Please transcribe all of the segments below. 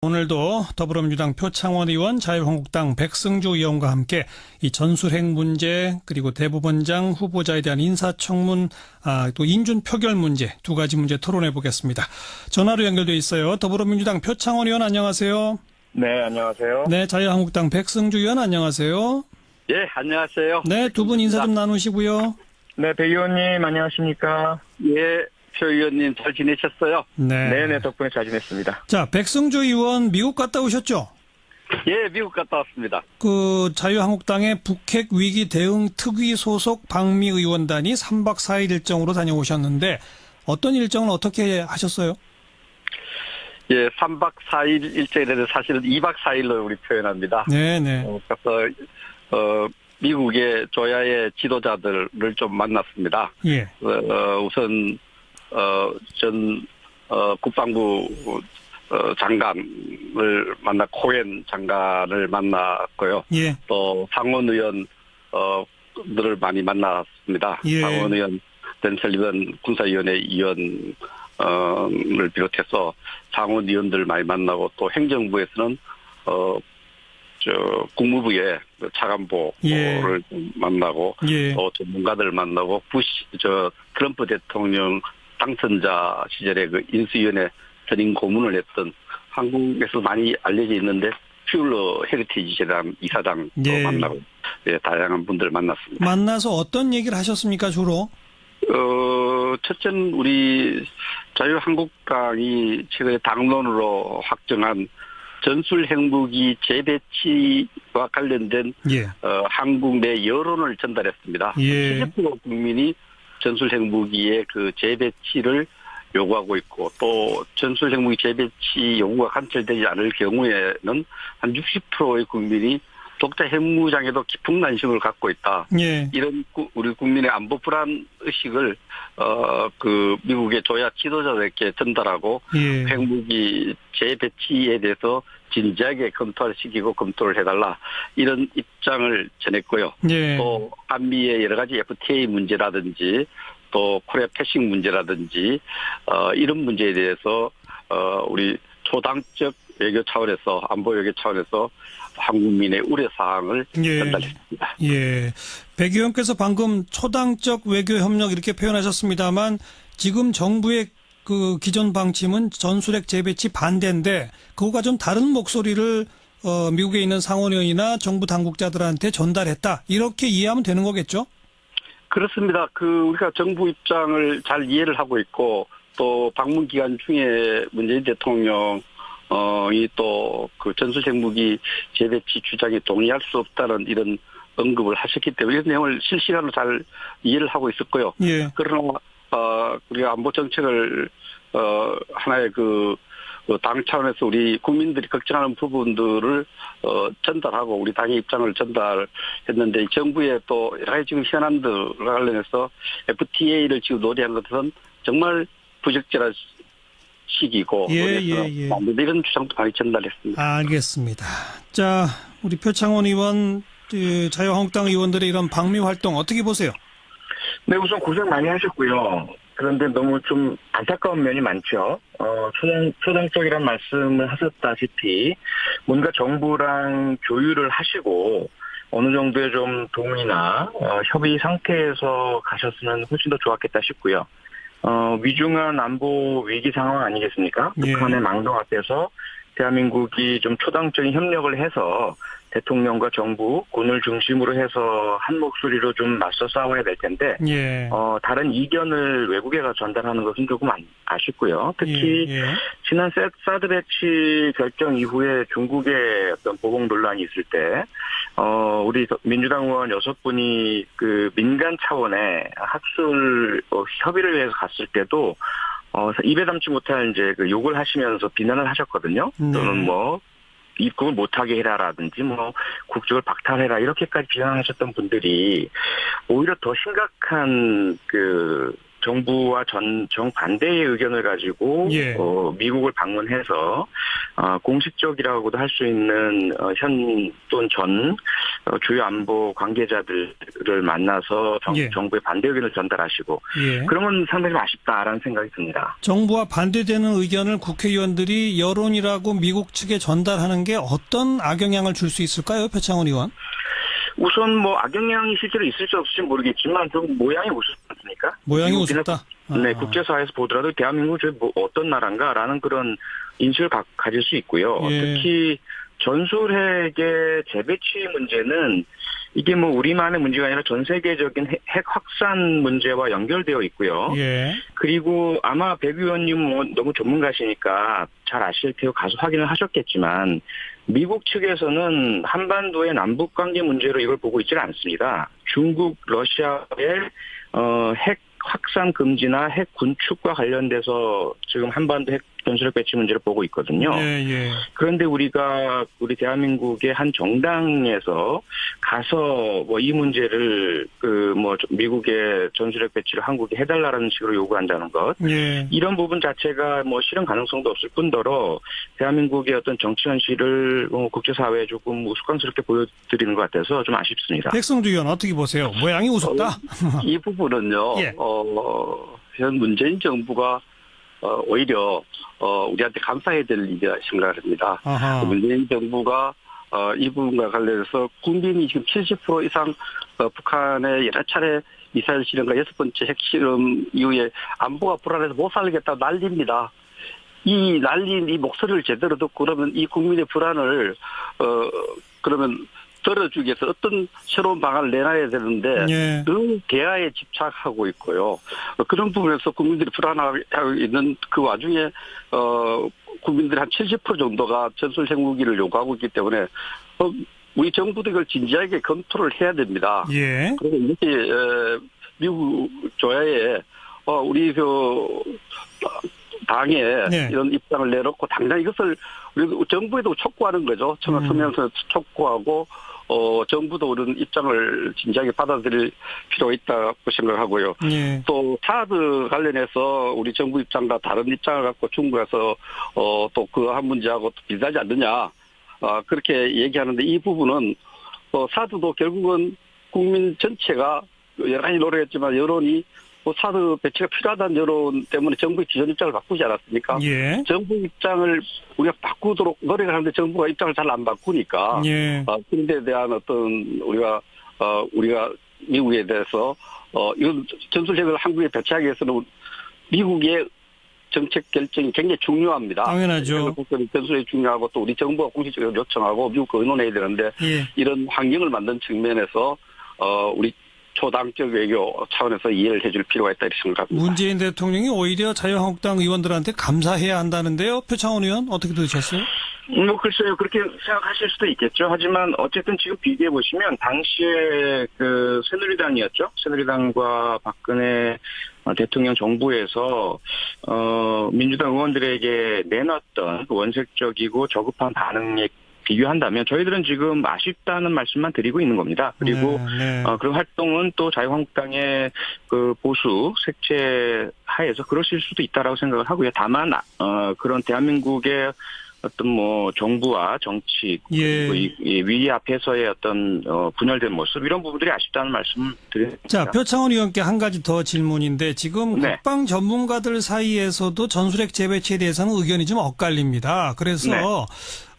오늘도 더불어민주당 표창원 의원, 자유한국당 백승주 의원과 함께 이 전술핵 문제 그리고 대법원장 후보자에 대한 인사청문 아, 또 인준 표결 문제 두 가지 문제 토론해 보겠습니다. 전화로 연결돼 있어요. 더불어민주당 표창원 의원 안녕하세요. 네, 안녕하세요. 네, 자유한국당 백승주 의원 안녕하세요. 예, 안녕하세요. 네, 두 분 인사 좀 나누시고요. 네, 배 의원님 안녕하십니까? 예, 표 의원님 잘 지내셨어요? 네. 네, 네, 덕분에 잘 지냈습니다. 자, 백승주 의원 미국 갔다 오셨죠? 예, 미국 갔다 왔습니다. 그 자유한국당의 북핵 위기 대응 특위 소속 방미 의원단이 3박 4일 일정으로 다녀오셨는데 어떤 일정을 어떻게 하셨어요? 예, 3박 4일 일정이라는 사실은 2박 4일로 우리 표현합니다. 네, 네. 어, 그래서 어, 미국의 조야의 지도자들을 좀 만났습니다. 예. 어, 우선 어, 전 어, 국방부 어, 장관을 만나 코엔 장관을 만났고요. 예. 또 상원 의원 어들을 많이 만났습니다. 예. 상원 의원 댄셀리던 군사위원회 위원 어를 비롯해서 상원 의원들 많이 만나고 또 행정부에서는 어 저 국무부의 그 차관보를 예. 만나고 예. 또 전문가들 만나고 부시 저 트럼프 대통령 당선자 시절에 그 인수위원회 전임 고문을 했던 한국에서 많이 알려져 있는데 퓨러 헤리티지 재단 이사장도 예. 만나고 예, 다양한 분들 만났습니다. 만나서 어떤 얘기를 하셨습니까, 주로? 어, 첫째는 우리 자유한국당이 최근에 당론으로 확정한 전술 핵무기 재배치와 관련된 예. 어, 한국 내 여론을 전달했습니다. 예. 70% 국민이 전술 핵무기의 그 재배치를 요구하고 있고 또 전술 핵무기 재배치 요구가 관철되지 않을 경우에는 한 60%의 국민이 독자 핵무장에도 깊은 관심을 갖고 있다. 예. 이런 구- 우리 국민의 안보 불안 의식을 어 그 미국의 조야 지도자들께 전달하고 예. 핵무기 재배치에 대해서 진지하게 검토를 시키고 검토를 해달라 이런 입장을 전했고요. 예. 또 한미의 여러 가지 FTA 문제라든지 또 코리아 패싱 문제라든지 어 이런 문제에 대해서 어 우리 초당적 외교 차원에서 안보 외교 차원에서 한국민의 우려 사항을 예. 전달했습니다. 예. 백 의원께서 방금 초당적 외교 협력 이렇게 표현하셨습니다만 지금 정부의 그 기존 방침은 전술핵 재배치 반대인데 그거가 좀 다른 목소리를 어, 미국에 있는 상원의원이나 정부 당국자들한테 전달했다. 이렇게 이해하면 되는 거겠죠? 그렇습니다. 그 우리가 정부 입장을 잘 이해를 하고 있고 또 방문 기간 중에 문재인 대통령 어이 또 그 전술핵 무기 재배치 주장에 동의할 수 없다는 이런 언급을 하셨기 때문에 이런 내용을 실시간으로 잘 이해를 하고 있었고요. 예. 그러나 어 우리가 안보 정책을 어 하나의 그 당 차원에서 우리 국민들이 걱정하는 부분들을 어 전달하고 우리 당의 입장을 전달했는데 이 정부의 또 여러 가지 지금 현안들 관련해서 FTA를 지금 논의한 것은 정말 부적절한 시기고 예, 예, 예. 이런 주장도 많이 전달했습니다. 알겠습니다. 자, 우리 표창원 의원, 그 자유한국당 의원들의 이런 방미 활동 어떻게 보세요? 네, 우선 고생 많이 하셨고요. 그런데 너무 좀 안타까운 면이 많죠. 어, 초당, 초당적이란 말씀을 하셨다시피, 뭔가 정부랑 조율을 하시고, 어느 정도의 좀 동의나, 어, 협의 상태에서 가셨으면 훨씬 더 좋았겠다 싶고요. 어, 위중한 안보 위기 상황 아니겠습니까? 예. 북한의 망동 앞에서 대한민국이 좀 초당적인 협력을 해서 대통령과 정부, 군을 중심으로 해서 한 목소리로 좀 맞서 싸워야 될 텐데, 예. 어, 다른 이견을 외국에 가 전달하는 것은 조금 안- 아쉽고요. 특히 예, 예. 지난 사- 사드 배치 결정 이후에 중국의 어떤 보복 논란이 있을 때, 어, 우리 더- 민주당 의원 여섯 분이 그 민간 차원의 학술 어, 협의를 위해서 갔을 때도 어, 입에 담지 못할 이제 그 욕을 하시면서 비난을 하셨거든요. 네. 또는 뭐 입국을 못하게 해라라든지 뭐 국적을 박탈해라 이렇게까지 비난하셨던 분들이 오히려 더 심각한 그 정부와 전 정반대의 의견을 가지고 예. 어, 미국을 방문해서 어, 공식적이라고도 할 수 있는 어, 현 또는 전 어, 주요 안보 관계자들을 만나서 정, 예. 정부의 반대 의견을 전달하시고 예. 그런 건 상당히 좀 아쉽다라는 생각이 듭니다. 정부와 반대되는 의견을 국회의원들이 여론이라고 미국 측에 전달하는 게 어떤 악영향을 줄 수 있을까요, 표창원 의원? 우선 뭐 악영향이 실제로 있을지 없을지 모르겠지만 좀 모양이 우습지 않습니까? 모양이 우습다. 네, 아. 국제사회에서 보더라도 대한민국은 저뭐 어떤 나라인가라는 그런 인식을 가, 가질 수 있고요. 예. 특히 전술핵의 재배치 문제는 이게 뭐 우리만의 문제가 아니라 전 세계적인 핵, 핵 확산 문제와 연결되어 있고요. 예. 그리고 아마 백 의원님 뭐 너무 전문가시니까 잘 아실 테고 가서 확인을 하셨겠지만 미국 측에서는 한반도의 남북 관계 문제로 이걸 보고 있지는 않습니다. 중국, 러시아의 어, 핵 확산 금지나 핵 군축과 관련돼서 지금 한반도 핵 전술핵 배치 문제를 보고 있거든요. 예, 예. 그런데 우리가 우리 대한민국의 한 정당에서 가서 뭐 이 문제를 그 뭐 미국의 전술핵 배치를 한국에 해달라는 식으로 요구한다는 것 예. 이런 부분 자체가 뭐 실현 가능성도 없을 뿐더러 대한민국의 어떤 정치 현실을 뭐 국제사회에 조금 우스꽝스럽게 보여드리는 것 같아서 좀 아쉽습니다. 백성주 의원 어떻게 보세요? 모양이 우습다. 이 부분은요, 예. 어, 현 문재인 정부가 어, 오히려 어, 우리한테 감사해야 될 일이라 생각을 합니다. 아하. 문재인 정부가 어, 이 부분과 관련해서 국민이 지금 70% 이상 어, 북한의 여러 차례 미사일 실험과 여섯 번째 핵실험 이후에 안보가 불안해서 못 살겠다 난립니다. 이 날린 이 목소리를 제대로 듣고 그러면 이 국민의 불안을 어 그러면 들어주기 위해서 어떤 새로운 방안을 내놔야 되는데 예. 늘 대화에 집착하고 있고요. 어, 그런 부분에서 국민들이 불안하고 있는 그 와중에 어 국민들이 한 70% 정도가 전술 핵무기를 요구하고 있기 때문에 어, 우리 정부도 이걸 진지하게 검토를 해야 됩니다. 예. 그리고 이렇게 에, 미국 조야에 어, 우리 그 당에 네. 이런 입장을 내놓고 당장 이것을 우리 정부에도 촉구하는 거죠. 청와 음. 서면서 촉구하고 어 정부도 이런 입장을 진지하게 받아들일 필요가 있다고 생각하고요. 예. 또 사드 관련해서 우리 정부 입장과 다른 입장을 갖고 중국에서 어 또 그 한 문제하고 또 비슷하지 않느냐 아 그렇게 얘기하는데 이 부분은 어 사드도 결국은 국민 전체가 여러 가지 노력했지만 여론이 뭐 사드 배치가 필요하다는 여론 때문에 정부의 기존 입장을 바꾸지 않았습니까? 예. 정부 입장을 우리가 바꾸도록 노력을 하는데 정부가 입장을 잘 안 바꾸니까 예. 어, 그런 데 대한 어떤 우리가 어 우리가 미국에 대해서 어 이건 전술핵을 한국에 배치하기 위해서는 미국의 정책 결정이 굉장히 중요합니다. 당연하죠. 전술핵이 중요하고 또 우리 정부가 공식적으로 요청하고 미국과 의논해야 되는데 예. 이런 환경을 만든 측면에서 어 우리 초당적 외교 차원에서 이해를 해줄 필요가 있다 이렇게 생각합니다. 문재인 대통령이 오히려 자유한국당 의원들한테 감사해야 한다는데요. 표창원 의원 어떻게 들으셨어요? 뭐 글쎄요 그렇게 생각하실 수도 있겠죠. 하지만 어쨌든 지금 비교해 보시면 당시에 그 새누리당이었죠. 새누리당과 박근혜 어, 대통령 정부에서 어 민주당 의원들에게 내놨던 그 원색적이고 저급한 반응에 비교한다면 저희들은 지금 아쉽다는 말씀만 드리고 있는 겁니다. 그리고 네, 네. 어, 그런 활동은 또 자유한국당의 그 보수 색채 하에서 그러실 수도 있다라고 생각을 하고요. 다만 어, 그런 대한민국의 어떤 뭐 정부와 정치 예. 위기 앞에서의 어떤 어, 분열된 모습 이런 부분들이 아쉽다는 말씀 드립니다. 자, 표창원 의원께 한 가지 더 질문인데 지금 네. 국방 전문가들 사이에서도 전술핵 재배치에 대해서는 의견이 좀 엇갈립니다. 그래서 네.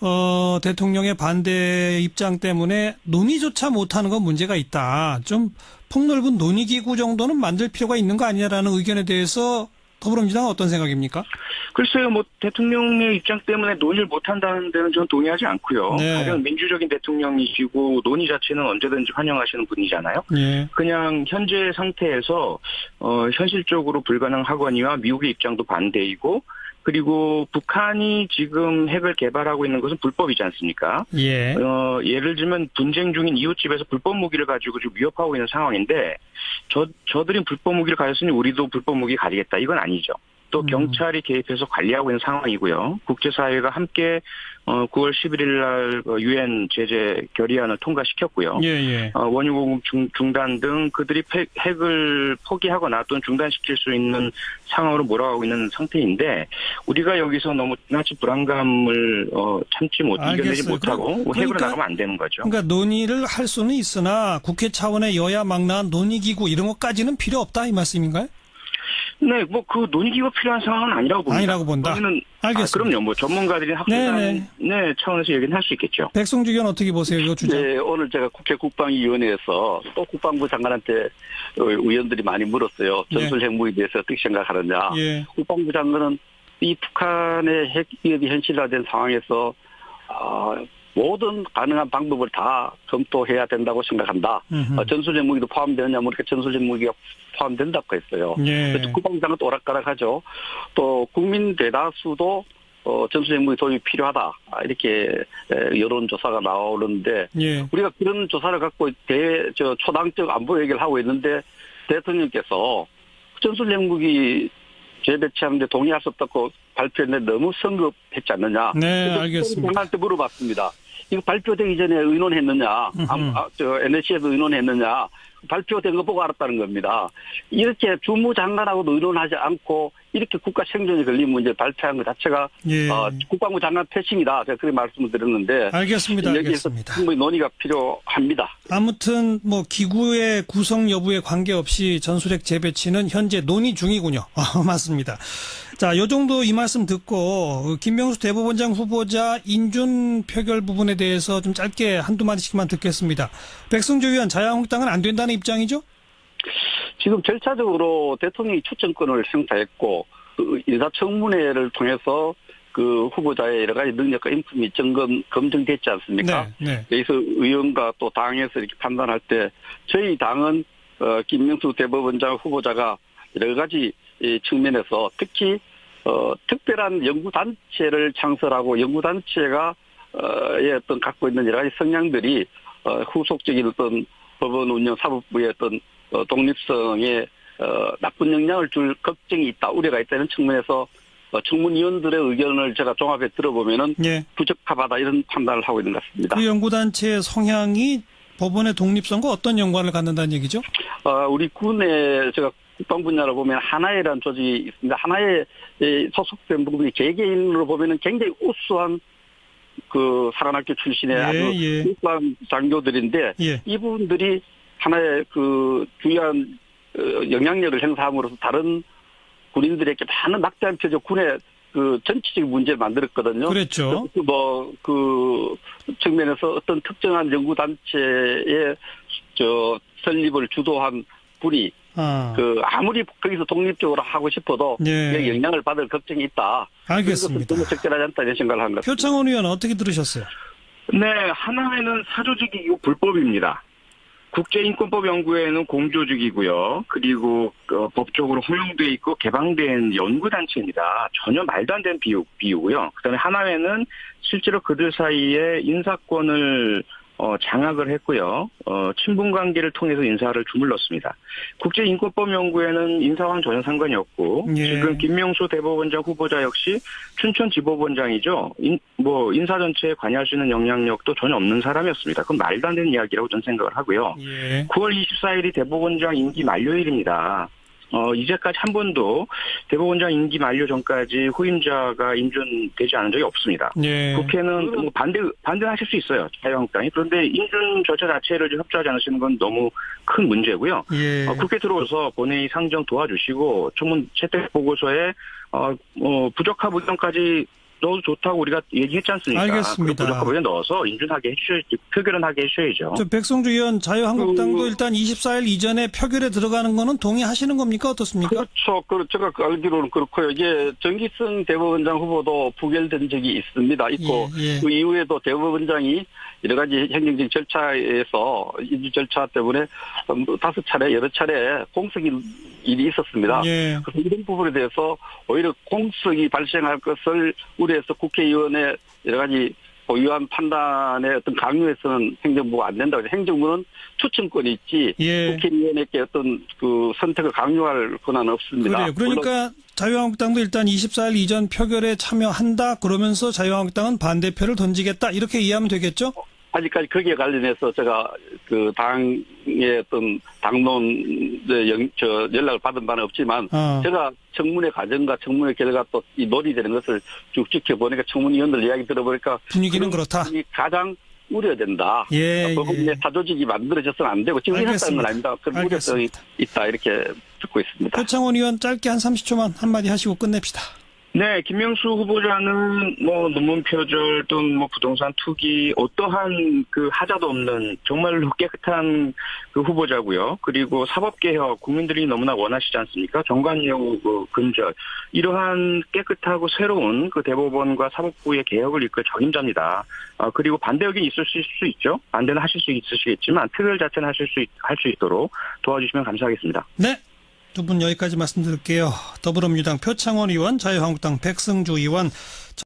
어, 대통령의 반대 입장 때문에 논의조차 못하는 건 문제가 있다. 좀 폭넓은 논의 기구 정도는 만들 필요가 있는 거 아니냐라는 의견에 대해서 더불어민주당은 어떤 생각입니까? 글쎄요, 뭐 대통령의 입장 때문에 논의를 못 한다는 데는 저는 동의하지 않고요. 네. 가장 민주적인 대통령이시고 논의 자체는 언제든지 환영하시는 분이잖아요. 예. 그냥 현재 상태에서 어, 현실적으로 불가능하거니와 미국의 입장도 반대이고 그리고 북한이 지금 핵을 개발하고 있는 것은 불법이지 않습니까? 예. 어, 예를 들면 분쟁 중인 이웃집에서 불법 무기를 가지고 지금 위협하고 있는 상황인데 저 저들이 불법 무기를 가졌으니 우리도 불법 무기 가지겠다 이건 아니죠. 또 음. 경찰이 개입해서 관리하고 있는 상황이고요. 국제사회가 함께 어, 9월 11일 날 유엔 제재 결의안을 통과시켰고요. 예, 예. 어, 원유 공급 중, 중단 등 그들이 핵, 핵을 포기하거나 또는 중단시킬 수 있는 상황으로 몰아가고 있는 상태인데 우리가 여기서 너무 지나치 불안감을 어, 참지 못 이겨내지. 못하고 그럼- 핵으로 그러니까- 나가면 안 되는 거죠. 그러니까 논의를 할 수는 있으나 국회 차원의 여야 망라한 논의기구 이런 것까지는 필요 없다 이 말씀인가요? 네, 뭐 그 논의기가 필요한 상황은 아니라고 봅니다. 아니라고 본다. 저희는 알겠습니다. 아, 그럼요. 뭐 전문가들이 학술단 네네. 네, 차원에서 얘기는 할 수 있겠죠. 백성주 의원 어떻게 보세요? 이거 주장. 네, 오늘 제가 국회 국방위원회에서 또 국방부 장관한테 어, 의원들이 많이 물었어요. 전술 핵무기에 대해서 어떻게 생각하느냐. 예. 국방부 장관은 이 북한의 핵 위협이 현실화된 상황에서 아, 모든 가능한 방법을 다 검토해야 된다고 생각한다. 어, 전술핵 무기도 포함되느냐 모르니까 전술핵 무기가 포함된다고 했어요. 예. 국방장은 또 오락가락하죠. 또 국민 대다수도 어, 전술핵 무기 도입이 필요하다. 아, 이렇게 에, 여론 조사가 나오는데 예. 우리가 그런 조사를 갖고 대, 저, 초당적 안보 얘기를 하고 있는데 대통령께서 전술핵 무기 재배치하는데 동의할 수 없다고 발표했는데 너무 성급했지 않느냐. 네, 알겠습니다. 장관한테 물어봤습니다. 이거 발표되기 전에 의논했느냐. 아, 아, 저 NSC에도 의논했느냐, 발표된 거 보고 알았다는 겁니다. 이렇게 주무장관하고도 의논하지 않고 이렇게 국가 생존에 걸린 문제 발표한 것 자체가 예. 어, 국방부 장관 패싱이다. 제가 그렇게 말씀을 드렸는데 알겠습니다. 여기에서 알겠습니다. 충분히 논의가 필요합니다. 아무튼 뭐 기구의 구성 여부에 관계없이 전술핵 재배치는 현재 논의 중이군요. 아, 맞습니다. 자, 요 정도 이 말씀 듣고 그 김명수 대법원장 후보자 인준 표결 부분에 대해서 좀 짧게 한두 마디씩만 듣겠습니다. 백승주 의원 자유한국당은 안 된다는 입장이죠? 지금 절차적으로 대통령이 추천권을 행사했고 그 인사청문회를 통해서 그 후보자의 여러 가지 능력과 인품이 점검 검증됐지 않습니까? 네, 네. 여기서 의원과 또 당에서 이렇게 판단할 때 저희 당은 어, 김명수 대법원장 후보자가 여러 가지 이 측면에서 특히 어, 특별한 연구 단체를 창설하고 연구 단체가 어 의 어떤 갖고 있는 여러 가지 성향들이 어, 후속적인 어떤 법원 운영 사법부의 어떤 어, 독립성에 어, 나쁜 영향을 줄 걱정이 있다, 우려가 있다는 측면에서 어, 청문위원들의 의견을 제가 종합해 들어보면은 예. 부적합하다 이런 판단을 하고 있는 것 같습니다. 그 연구단체의 성향이 법원의 독립성과 어떤 연관을 갖는다는 얘기죠? 어, 우리 군에 제가 국방 분야로 보면 하나회라는 조직이 있습니다. 하나회 소속된 부분이 개개인으로 보면은 굉장히 우수한 그 사관학교 출신의 예, 아주 예. 우수한 장교들인데 예. 이분들이 하나의 그 주요한 어, 영향력을 행사함으로써 다른 군인들에게 많은 막대한 표적 군의 그 전체적인 문제를 만들었거든요. 그랬죠. 뭐그 측면에서 어떤 특정한 연구 단체의 저 설립을 주도한 분이 아, 그 아무리 거기서 독립적으로 하고 싶어도 예. 영향을 받을 걱정이 있다. 알겠습니다. 너무 적절하지 않다 이런 생각을 한 것. 표창원 의원 어떻게 들으셨어요? 네, 하나회는 사조직이고 불법입니다. 국제인권법 연구회는 공조직이고요. 그리고 어, 법적으로 허용돼 있고 개방된 연구단체입니다. 전혀 말도 안 되는 비유, 비유고요. 그다음에 하나회는 실제로 그들 사이에 인사권을 어, 장악을 했고요. 어, 친분 관계를 통해서 인사를 주물렀습니다. 국제인권법 연구회는 인사와는 전혀 상관이 없고 예. 지금 김명수 대법원장 후보자 역시 춘천지법원장이죠. 인, 뭐 인사 전체에 관여할 수 있는 영향력도 전혀 없는 사람이었습니다. 그건 말도 안 되는 이야기라고 저는 생각을 하고요. 예. 9월 24일이 대법원장 임기 만료일입니다. 어, 이제까지 한 번도 대법원장 임기 만료 전까지 후임자가 인준되지 않은 적이 없습니다. 예. 국회는 뭐 반대 반대하실 수 있어요 자유한국당이 그런데 인준 절차 자체를 좀 협조하지 않으시는 건 너무 큰 문제고요. 예. 어, 국회 들어오서 본회의 상정 도와주시고 청문 채택 보고서에 어, 어, 부적합 의견까지 넣어도 좋다고 우리가 얘기했지 않습니까? 알겠습니다. 그 의견 넣어서 인준하게 해주셔야지 표결은 하게 해주셔야죠. 저 백성주 의원 자유한국당도 그- 일단 24일 이전에 표결에 들어가는 거는 동의하시는 겁니까 어떻습니까? 그렇죠. 그 제가 알기로는 그렇고요. 이게 정기승 대법원장 후보도 부결된 적이 있습니다. 있고 예, 예. 그 이후에도 대법원장이 여러 가지 행정적 절차에서 인주 절차 때문에 음, 다섯 차례 여러 차례 공석이 일이 있었습니다. 예. 그래서 이런 부분에 대해서 오히려 공석이 발생할 것을 우려해서 국회의원의 여러 가지 고유한 판단의 어떤 강요에서는 행정부가 안 된다고 해요. 행정부는 추천권이 있지 예. 국회의원에게 어떤 그 선택을 강요할 권한은 없습니다. 그래요. 그러니까 자유한국당도 일단 24일 이전 표결에 참여한다 그러면서 자유한국당은 반대표를 던지겠다 이렇게 이해하면 되겠죠? 아직까지 거기에 관련해서 제가 그 당의 어떤 당론 영, 저 연락을 받은 바는 없지만 어. 제가 청문회 과정과 청문회 결과 또 이 논의되는 것을 쭉 지켜보니까 청문위원들 이야기 들어보니까 분위기는 그렇다. 가장 우려된다. 예, 법원의 예. 사조직이 만들어져서는 안 되고 지금 이렇다는 건. 아닙니다. 그런 우려성이 알겠습니다. 있다 이렇게 듣고 있습니다. 표창원 의원 짧게 한 30초만 한마디 하시고 끝냅시다. 네, 김명수 후보자는 뭐 논문 표절 또는 뭐 부동산 투기 어떠한 그 하자도 없는 정말로 깨끗한 그 후보자고요. 그리고 사법개혁 국민들이 너무나 원하시지 않습니까? 정관예우 그 근절 이러한 깨끗하고 새로운 그 대법원과 사법부의 개혁을 이끌 적임자입니다. 아, 그리고 반대 의견이 있을 수, 수 있죠. 반대는 하실 수 있으시겠지만 표결 자체는 하실 수 할 수 있도록 도와주시면 감사하겠습니다. 네. 두 분 여기까지 말씀드릴게요. 더불어민주당 표창원 의원, 자유한국당 백승주 의원,